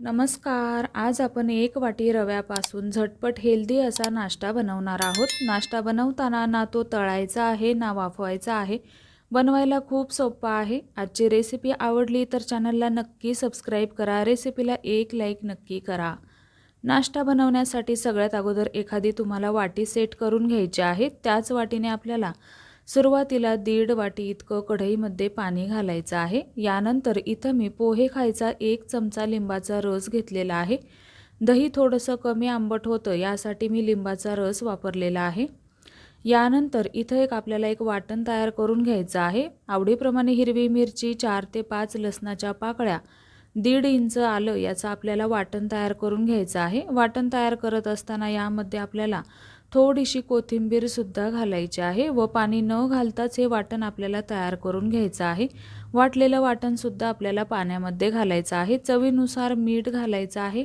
नमस्कार. आज आपण एक वाटी रव्यापासून झटपट हेल्दी असा नाश्ता बनवणार आहोत. नाश्ता बनवताना ना तो तळायचा आहे ना वाफवायचा आहे. बनवायला खूप सोपा आहे. आजची रेसिपी आवडली तर चॅनलला नक्की सबस्क्राईब करा. रेसिपीला एक लाईक नक्की करा. नाश्ता बनवण्यासाठी सगळ्यात अगोदर एखादी तुम्हाला वाटी सेट करून घ्यायची आहे. त्याच वाटीने आपल्याला सुरुवातीला दीड वाटी इतकं कढईमध्ये पाणी घालायचं आहे. यानंतर इथं मी पोहे खायचा एक चमचा लिंबाचा रस घेतलेला आहे. दही थोडंसं कमी आंबट होतं यासाठी मी लिंबाचा रस वापरलेला आहे. यानंतर इथं एक आपल्याला एक वाटण तयार करून घ्यायचं आहे. आवडीप्रमाणे हिरवी मिरची चार ते पाच लसणाच्या पाकळ्या दीड इंच आलं याचं आपल्याला वाटण तयार करून घ्यायचं आहे. वाटण तयार करत असताना यामध्ये आपल्याला थोडीशी कोथिंबीरसुद्धा घालायची आहे व पाणी न घालताच हे वाटण आपल्याला तयार करून घ्यायचं आहे. वाटलेलं वाटणसुद्धा आपल्याला पाण्यामध्ये घालायचं आहे. चवीनुसार मीठ घालायचं आहे.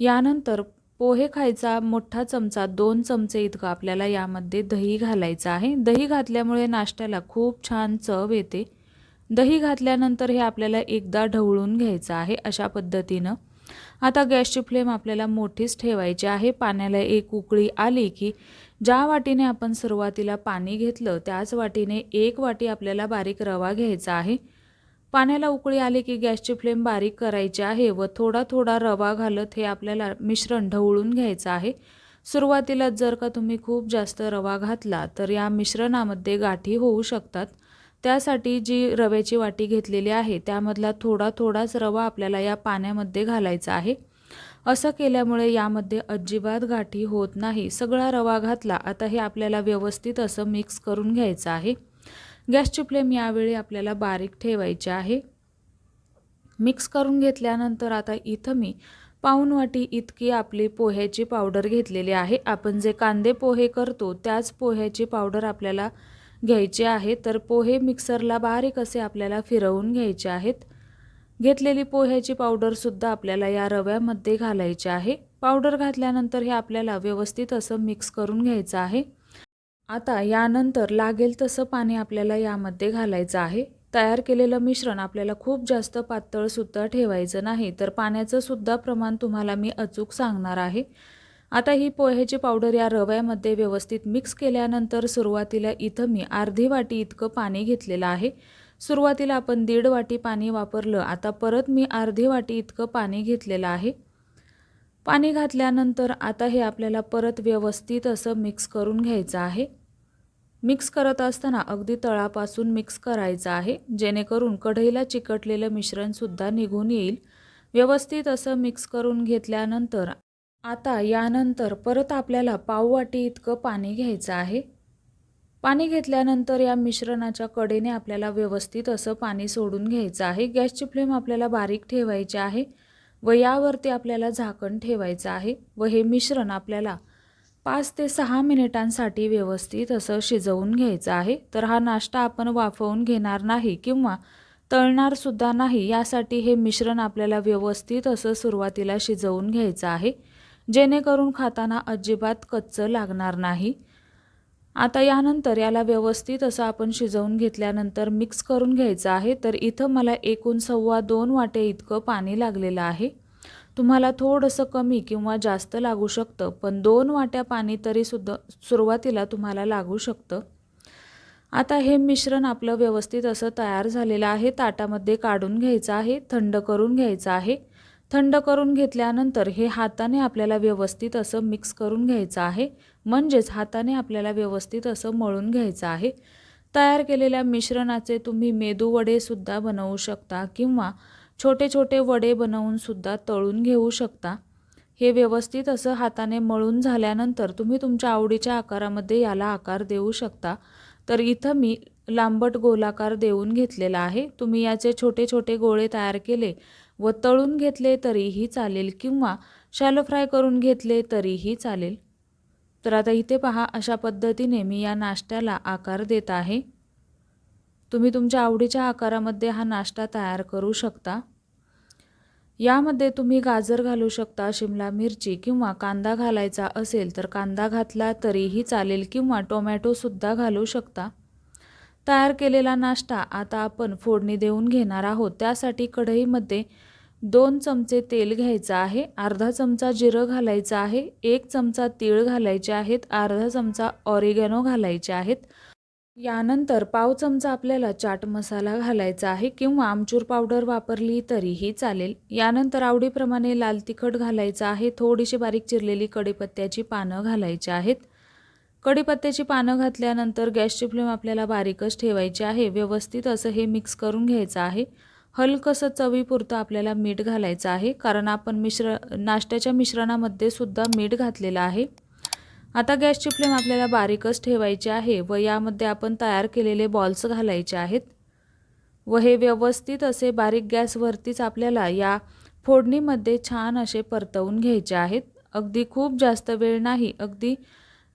यानंतर पोहे खायचा मोठा चमचा दोन चमचे इतकं आपल्याला यामध्ये दही घालायचं आहे. दही घातल्यामुळे नाश्त्याला खूप छान चव येते. दही घातल्यानंतर हे आपल्याला एकदा ढवळून घ्यायचं आहे अशा पद्धतीनं. आता गॅसची फ्लेम आपल्याला मोठीच ठेवायची आहे. पाण्याला एक उकळी आली की ज्या वाटीने आपण सुरुवातीला पाणी घेतलं त्याच वाटीने एक वाटी आपल्याला बारीक रवा घ्यायचा आहे. पाण्याला उकळी आली की गॅसची फ्लेम बारीक करायची आहे व थोडा थोडा रवा घालत हे आपल्याला मिश्रण ढवळून घ्यायचं आहे. सुरुवातीला जर का तुम्ही खूप जास्त रवा घातला तर या मिश्रणामध्ये गाठी होऊ शकतात. त्यासाठी जी रव्याची वाटी घेतलेली आहे त्यामधला थोडा थोडाच रवा आपल्याला या पाण्यामध्ये घालायचा आहे. असं केल्यामुळे यामध्ये अजिबात गाठी होत नाही. सगळा रवा घातला आता हे आपल्याला व्यवस्थित असं मिक्स करून घ्यायचं आहे. गॅसची फ्लेम यावेळी आपल्याला बारीक ठेवायची आहे. मिक्स करून घेतल्यानंतर आता इथं मी पाऊन वाटी इतकी आपली पोह्याची पावडर घेतलेली आहे. आपण जे कांदे पोहे करतो त्याच पोह्याची पावडर आपल्याला घ्यायचे आहे तर पोहे मिक्सरला बारीक असे आपल्याला फिरवून घ्यायचे आहेत. घेतलेली पोह्याची पावडरसुद्धा आपल्याला या रव्यामध्ये घालायची आहे. पावडर घातल्यानंतर हे आपल्याला व्यवस्थित असं मिक्स करून घ्यायचं आहे. आता यानंतर लागेल तसं पाणी आपल्याला यामध्ये घालायचं आहे. तयार केलेलं मिश्रण आपल्याला खूप जास्त पातळसुद्धा ठेवायचं नाही तर पाण्याचं सुद्धा प्रमाण तुम्हाला मी अचूक सांगणार आहे. आता ही पोह्याची पावडर या रव्यामध्ये व्यवस्थित मिक्स केल्यानंतर सुरुवातीला इथं मी अर्धी वाटी इतकं पाणी घेतलेलं आहे. सुरुवातीला आपण दीड वाटी पाणी वापरलं आता परत मी अर्धी वाटी इतकं पाणी घेतलेलं आहे. पाणी घातल्यानंतर आता हे आपल्याला परत व्यवस्थित असं मिक्स करून घ्यायचं आहे. मिक्स करत असताना अगदी तळापासून मिक्स करायचं आहे जेणेकरून कढईला चिकटलेलं मिश्रणसुद्धा निघून येईल. व्यवस्थित असं मिक्स करून घेतल्यानंतर आता यानंतर परत आपल्याला पाववाटी इतकं पाणी घ्यायचं आहे. पाणी घेतल्यानंतर या मिश्रणाच्या कडेने आपल्याला व्यवस्थित असं पाणी सोडून घ्यायचं आहे. गॅसची फ्लेम आपल्याला बारीक ठेवायची आहे व यावरती आपल्याला झाकण ठेवायचं आहे व हे मिश्रण आपल्याला पाच ते सहा मिनिटांसाठी व्यवस्थित असं शिजवून घ्यायचं आहे. तर हा नाश्ता आपण वाफवून घेणार नाही किंवा तळणारसुद्धा नाही यासाठी हे मिश्रण आपल्याला व्यवस्थित असं सुरुवातीला शिजवून घ्यायचं आहे. जेणेकरून खाताना अजिबात कच्चं लागणार नाही. आता यानंतर याला व्यवस्थित असं आपण शिजवून घेतल्यानंतर मिक्स करून घ्यायचं आहे. तर इथं मला एकूण सव्वा दोन वाटे इतकं पाणी लागलेलं आहे. तुम्हाला थोडंसं कमी किंवा जास्त लागू शकतं पण दोन वाट्या पाणी तरीसुद्धा सुरुवातीला तुम्हाला लागू शकतं. आता हे मिश्रण आपलं व्यवस्थित असं तयार झालेलं आहे. ताटामध्ये काढून घ्यायचं आहे थंड करून घ्यायचं आहे. थंड करून घेतल्यानंतर हे हाताने आपल्याला व्यवस्थित असं मिक्स करून घ्यायचं आहे. म्हणजेच हाताने आपल्याला व्यवस्थित असं मळून घ्यायचं आहे. तयार केलेल्या मिश्रणाचे तुम्ही मेदू वडेसुद्धा बनवू शकता किंवा छोटे छोटे वडे बनवूनसुद्धा तळून घेऊ शकता. हे व्यवस्थित असं हाताने मळून झाल्यानंतर तुम्ही तुमच्या आवडीच्या आकारामध्ये याला आकार देऊ शकता. तर इथं मी लांबट गोलाकार देऊन घेतलेला आहे. तुम्ही याचे छोटे छोटे गोळे तयार केले व तळून घेतले तरीही चालेल किंवा शॅलो फ्राय करून घेतले तरीही चालेल. तर आता इथे पहा अशा पद्धतीने मी या नाश्त्याला आकार देत आहे. तुम्ही तुमच्या आवडीच्या आकारामध्ये हा नाश्ता तयार करू शकता. यामध्ये तुम्ही गाजर घालू शकता शिमला मिरची किंवा कांदा घालायचा असेल तर कांदा घातला तरीही चालेल किंवा टोमॅटोसुद्धा घालू शकता. तयार केलेला नाश्ता आता आपण फोडणी देऊन घेणार आहोत. त्यासाठी कढईमध्ये दोन चमचे तेल घ्यायचं आहे अर्धा चमचा जिरं घालायचं आहे एक चमचा तीळ घालायचे आहेत अर्धा चमचा ऑरिगॅनो घालायचे आहेत. यानंतर पाव चमचा आपल्याला चाट मसाला घालायचा आहे किंवा आमचूर पावडर वापरली तरीही चालेल. यानंतर आवडीप्रमाणे लाल तिखट घालायचं आहे थोडीशी बारीक चिरलेली कढीपत्त्याची पानं घालायची आहेत. कढीपत्त्याची पानं घातल्यानंतर गॅसची फ्लेम आपल्याला बारीकच ठेवायची आहे व्यवस्थित असं हे मिक्स करून घ्यायचं आहे. हलकंसं चवीपुरतं आपल्याला मीठ घालायचं आहे? कारण आपण मिश्र नाश्त्याच्या मिश्रणामध्ये सुद्धा मीठ घातलेलं आहे. आता गॅसची फ्लेम आपल्याला बारीकच ठेवायची आहे व यामध्ये आपण तयार केलेले बॉल्स घालायचे आहेत. व हे व्यवस्थित असे बारीक गॅसवरतीच आपल्याला या फोडणीमध्ये छान असे परतवून घ्यायचे आहेत. अगदी खूप जास्त वेळ नाही अगदी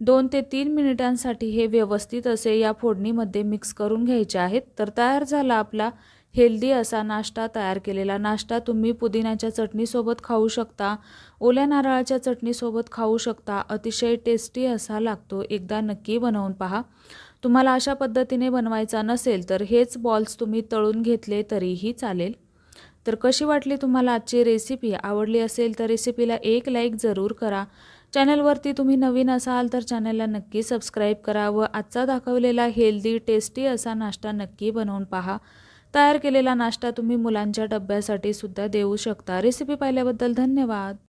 दोन ते तीन मिनिटांसाठी हे व्यवस्थित असे या फोडणीमध्ये मिक्स करून घ्यायचे आहेत. तर तयार झाला आपला हेल्दी असा नाश्ता तयार केलेला. नाश्ता तुम्ही पुदिन्याच्या चटणीसोबत खाऊ शकता ओल्या नारळाच्या चटणीसोबत खाऊ शकता. अतिशय टेस्टी असा लागतो. एकदा नक्की बनवून पहा. तुम्हाला अशा पद्धतीने बनवायचा नसेल तर हेच बॉल्स तुम्ही तळून घेतले तरीही चालेल. तर कशी वाटली तुम्हाला आजची रेसिपी? आवडली असेल तर रेसिपीला एक लाईक जरूर करा. चॅनलवरती तुम्ही नवीन असाल तर चॅनलला नक्की सबस्क्राईब करा व आजचा दाखवलेला हेल्दी टेस्टी असा नाश्ता नक्की बनवून पहा. तयार केलेला नाश्ता तुम्ही मुलांच्या डब्यासाठी सुद्धा देऊ शकता. रेसिपी पाहिल्याबद्दल धन्यवाद.